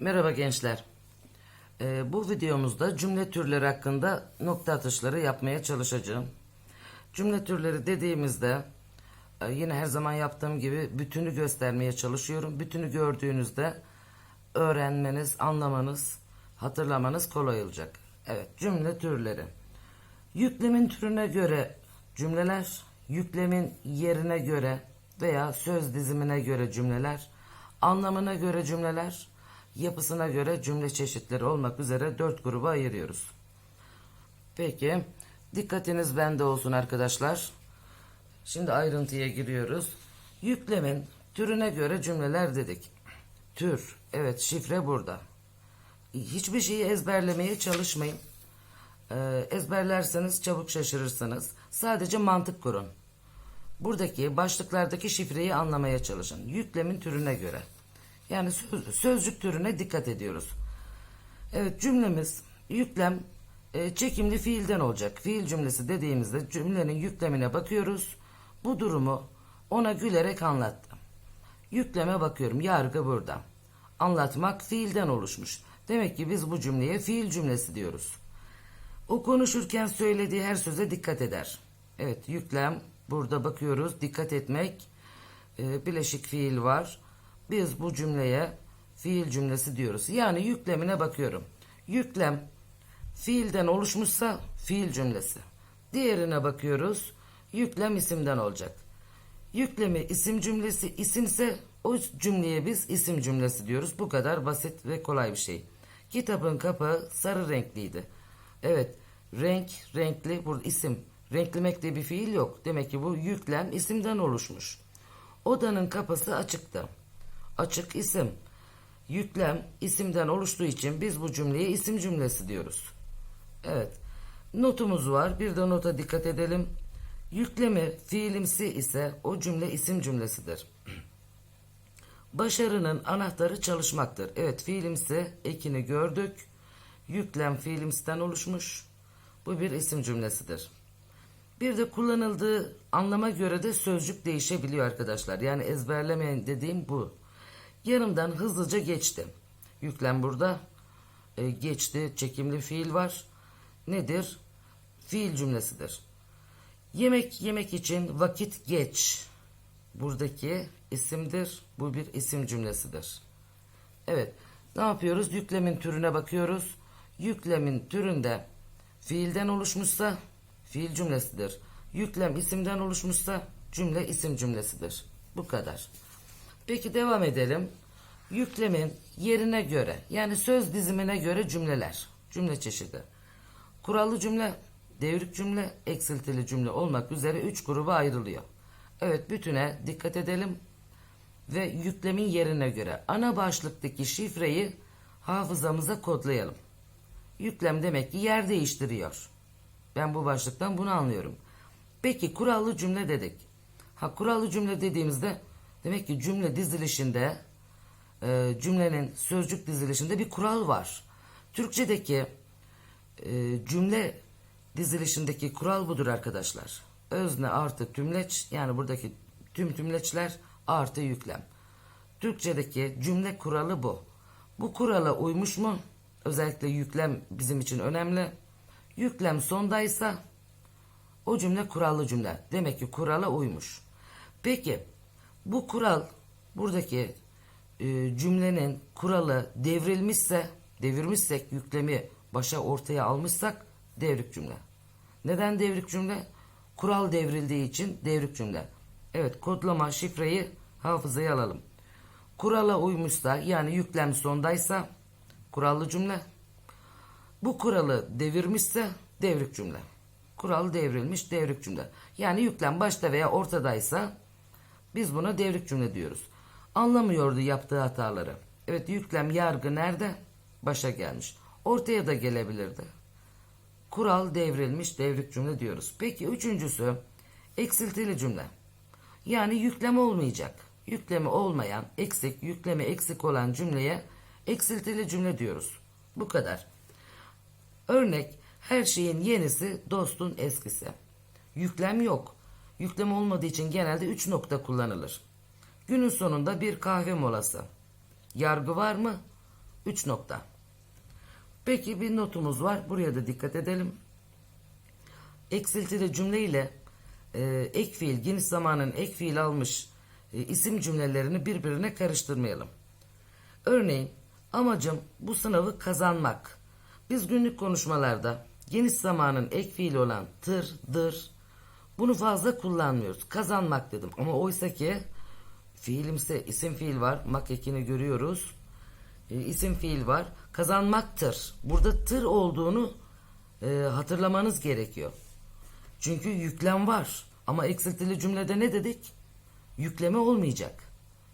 Merhaba gençler. Ee, bu videomuzda cümle türleri hakkında nokta atışları yapmaya çalışacağım. Cümle türleri dediğimizde e, yine her zaman yaptığım gibi bütünü göstermeye çalışıyorum. Bütünü gördüğünüzde öğrenmeniz, anlamanız, hatırlamanız kolay olacak. Evet, cümle türleri. Yüklemin türüne göre cümleler, yüklemin yerine göre veya söz dizimine göre cümleler, anlamına göre cümleler, yapısına göre cümle çeşitleri olmak üzere dört gruba ayırıyoruz. Peki, dikkatiniz bende olsun arkadaşlar. Şimdi ayrıntıya giriyoruz. Yüklemin türüne göre cümleler dedik. Tür, evet şifre burada. Hiçbir şeyi ezberlemeye çalışmayın. Ee, ezberlerseniz çabuk şaşırırsınız. Sadece mantık kurun. Buradaki başlıklardaki şifreyi anlamaya çalışın. Yüklemin türüne göre. Yani söz- sözcük türüne dikkat ediyoruz. Evet cümlemiz yüklem e, çekimli fiilden olacak. Fiil cümlesi dediğimizde cümlenin yüklemine bakıyoruz. Bu durumu ona gülerek anlattım. Yükleme bakıyorum. Yargı burada. Anlatmak fiilden oluşmuş. Demek ki biz bu cümleye fiil cümlesi diyoruz. O konuşurken söylediği her söze dikkat eder. Evet yüklem burada bakıyoruz dikkat etmek e, bileşik fiil var. Biz bu cümleye fiil cümlesi diyoruz. Yani yüklemine bakıyorum. Yüklem fiilden oluşmuşsa fiil cümlesi. Diğerine bakıyoruz. Yüklem isimden olacak. Yüklemi isim cümlesi isimse o cümleye biz isim cümlesi diyoruz. Bu kadar basit ve kolay bir şey. Kitabın kapağı sarı renkliydi. Evet renk renkli burada isim. Renklemek diye bir fiil yok. Demek ki bu yüklem isimden oluşmuş. Odanın kapısı açıktı. Açık isim. Yüklem isimden oluştuğu için biz bu cümleye isim cümlesi diyoruz. Evet. Notumuz var. Bir de nota dikkat edelim. Yüklemi fiilimsi ise o cümle isim cümlesidir. Başarının anahtarı çalışmaktır. Evet fiilimsi ekini gördük. Yüklem fiilimsiden oluşmuş. Bu bir isim cümlesidir. Bir de kullanıldığı anlama göre de sözcük değişebiliyor arkadaşlar. Yani ezberlemeyin dediğim bu. Yanımdan hızlıca geçti. Yüklem burada. E, geçti. Çekimli fiil var. Nedir? Fiil cümlesidir. Yemek yemek için vakit geç. Buradaki isimdir. Bu bir isim cümlesidir. Evet. Ne yapıyoruz? Yüklemin türüne bakıyoruz. Yüklemin türünde fiilden oluşmuşsa fiil cümlesidir. Yüklem isimden oluşmuşsa cümle isim cümlesidir. Bu kadar. Peki devam edelim. Yüklemin yerine göre yani söz dizimine göre cümleler. Cümle çeşidi. Kurallı cümle, devrik cümle, eksiltili cümle olmak üzere üç gruba ayrılıyor. Evet bütüne dikkat edelim ve yüklemin yerine göre ana başlıktaki şifreyi hafızamıza kodlayalım. Yüklem demek ki yer değiştiriyor. Ben bu başlıktan bunu anlıyorum. Peki kurallı cümle dedik. Ha kurallı cümle dediğimizde demek ki cümle dizilişinde e, cümlenin sözcük dizilişinde bir kural var. Türkçedeki e, cümle dizilişindeki kural budur arkadaşlar. Özne artı tümleç yani buradaki tüm tümleçler artı yüklem. Türkçedeki cümle kuralı bu. Bu kurala uymuş mu? Özellikle yüklem bizim için önemli. Yüklem sondaysa o cümle kurallı cümle. Demek ki kurala uymuş. Peki bu kural buradaki e, cümlenin kuralı devrilmişse, devirmişsek yüklemi başa ortaya almışsak devrik cümle. Neden devrik cümle? Kural devrildiği için devrik cümle. Evet kodlama şifreyi hafızaya alalım. Kurala uymuşsa yani yüklem sondaysa kurallı cümle. Bu kuralı devirmişse devrik cümle. Kural devrilmiş devrik cümle. Yani yüklem başta veya ortadaysa biz buna devrik cümle diyoruz. Anlamıyordu yaptığı hataları. Evet yüklem yargı nerede? Başa gelmiş. Ortaya da gelebilirdi. Kural devrilmiş devrik cümle diyoruz. Peki üçüncüsü eksiltili cümle. Yani yükleme olmayacak. Yükleme olmayan, eksik, yükleme eksik olan cümleye eksiltili cümle diyoruz. Bu kadar. Örnek her şeyin yenisi dostun eskisi. Yüklem yok. Yüklem olmadığı için genelde 3 nokta kullanılır. Günün sonunda bir kahve molası. Yargı var mı? 3 nokta. Peki bir notumuz var. Buraya da dikkat edelim. Eksiltili cümle ile e, ek fiil, geniş zamanın ek fiil almış e, isim cümlelerini birbirine karıştırmayalım. Örneğin amacım bu sınavı kazanmak. Biz günlük konuşmalarda geniş zamanın ek fiili olan tır, dır bunu fazla kullanmıyoruz. Kazanmak dedim ama oysa ki fiilimse isim fiil var. Mak ekini görüyoruz. E, isim fiil var. Kazanmaktır. Burada tır olduğunu e, hatırlamanız gerekiyor. Çünkü yüklem var. Ama eksiltili cümlede ne dedik? Yükleme olmayacak.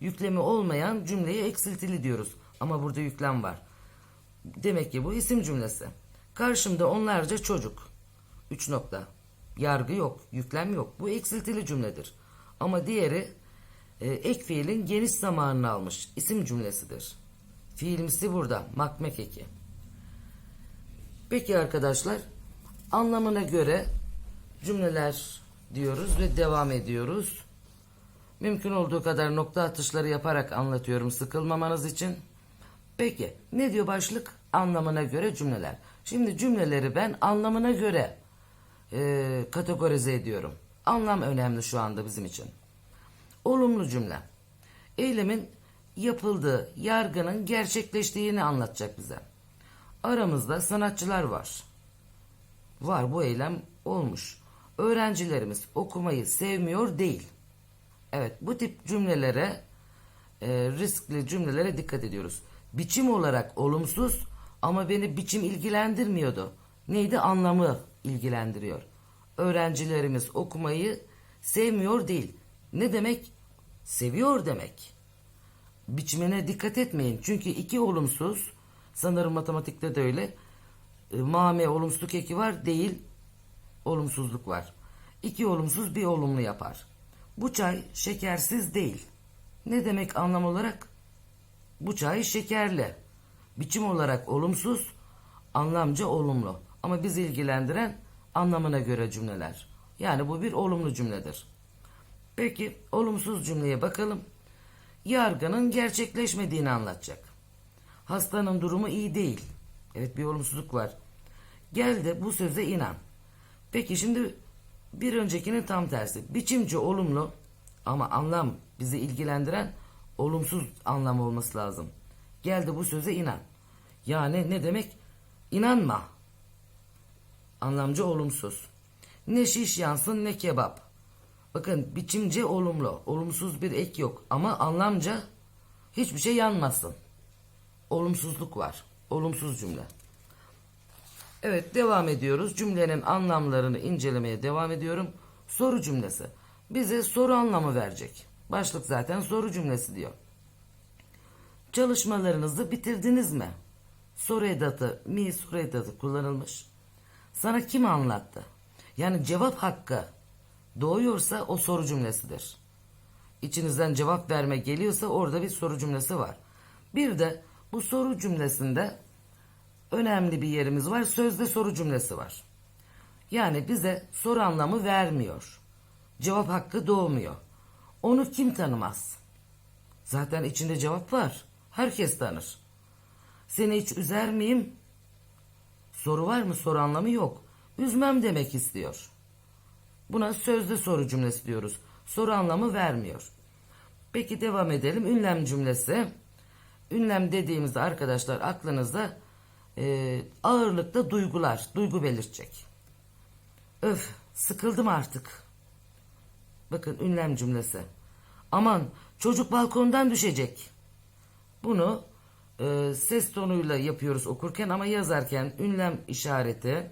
Yükleme olmayan cümleye eksiltili diyoruz. Ama burada yüklem var. Demek ki bu isim cümlesi. Karşımda onlarca çocuk. 3 nokta. Yargı yok, yüklem yok. Bu eksiltili cümledir. Ama diğeri e, ek fiilin geniş zamanını almış isim cümlesidir. Fiilimsi burada. Makmek eki. Peki arkadaşlar anlamına göre cümleler diyoruz ve devam ediyoruz. Mümkün olduğu kadar nokta atışları yaparak anlatıyorum sıkılmamanız için. Peki ne diyor başlık? Anlamına göre cümleler. Şimdi cümleleri ben anlamına göre e, kategorize ediyorum. Anlam önemli şu anda bizim için. Olumlu cümle. Eylemin yapıldığı, yargının gerçekleştiğini anlatacak bize. Aramızda sanatçılar var. Var bu eylem olmuş. Öğrencilerimiz okumayı sevmiyor değil. Evet bu tip cümlelere e, riskli cümlelere dikkat ediyoruz. Biçim olarak olumsuz ama beni biçim ilgilendirmiyordu. Neydi anlamı ilgilendiriyor. Öğrencilerimiz okumayı sevmiyor değil. Ne demek? Seviyor demek. Biçimine dikkat etmeyin. Çünkü iki olumsuz sanırım matematikte de öyle. E, mame olumsuzluk eki var değil olumsuzluk var. İki olumsuz bir olumlu yapar. Bu çay şekersiz değil. Ne demek anlam olarak? Bu çay şekerli. Biçim olarak olumsuz, anlamca olumlu. Ama bizi ilgilendiren anlamına göre cümleler. Yani bu bir olumlu cümledir. Peki olumsuz cümleye bakalım. Yargının gerçekleşmediğini anlatacak. Hastanın durumu iyi değil. Evet bir olumsuzluk var. Gel de bu söze inan. Peki şimdi bir öncekinin tam tersi. Biçimci olumlu ama anlam bizi ilgilendiren olumsuz anlam olması lazım. Gel de bu söze inan. Yani ne demek? İnanma. Anlamcı olumsuz. Ne şiş yansın ne kebap. Bakın biçimce olumlu. Olumsuz bir ek yok. Ama anlamca hiçbir şey yanmasın. Olumsuzluk var. Olumsuz cümle. Evet devam ediyoruz. Cümlenin anlamlarını incelemeye devam ediyorum. Soru cümlesi. Bize soru anlamı verecek. Başlık zaten soru cümlesi diyor. Çalışmalarınızı bitirdiniz mi? Soru edatı, mi soru edatı kullanılmış. Sana kim anlattı? Yani cevap hakkı doğuyorsa o soru cümlesidir. İçinizden cevap verme geliyorsa orada bir soru cümlesi var. Bir de bu soru cümlesinde önemli bir yerimiz var. Sözde soru cümlesi var. Yani bize soru anlamı vermiyor. Cevap hakkı doğmuyor. Onu kim tanımaz? Zaten içinde cevap var. Herkes tanır. Seni hiç üzer miyim? Soru var mı? Soru anlamı yok. Üzmem demek istiyor. Buna sözde soru cümlesi diyoruz. Soru anlamı vermiyor. Peki devam edelim. Ünlem cümlesi. Ünlem dediğimizde arkadaşlar aklınızda e, ağırlıkta duygular, duygu belirtecek. Öf, sıkıldım artık. Bakın ünlem cümlesi. Aman çocuk balkondan düşecek. Bunu e, ses tonuyla yapıyoruz okurken ama yazarken ünlem işareti,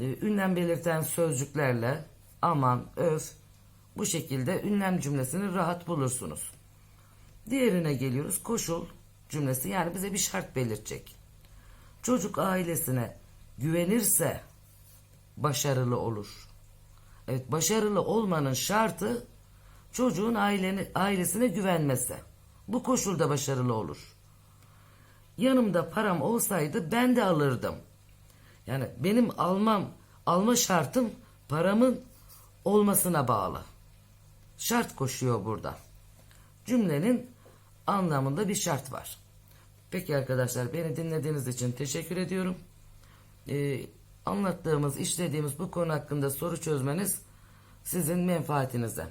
e, ünlem belirten sözcüklerle aman, öf bu şekilde ünlem cümlesini rahat bulursunuz. Diğerine geliyoruz. Koşul cümlesi yani bize bir şart belirtecek. Çocuk ailesine güvenirse başarılı olur. Evet başarılı olmanın şartı çocuğun ailesine güvenmesi. Bu koşulda başarılı olur. Yanımda param olsaydı ben de alırdım. Yani benim almam, alma şartım paramın olmasına bağlı. Şart koşuyor burada. Cümlenin anlamında bir şart var. Peki arkadaşlar beni dinlediğiniz için teşekkür ediyorum. Ee, anlattığımız, işlediğimiz bu konu hakkında soru çözmeniz sizin menfaatinize.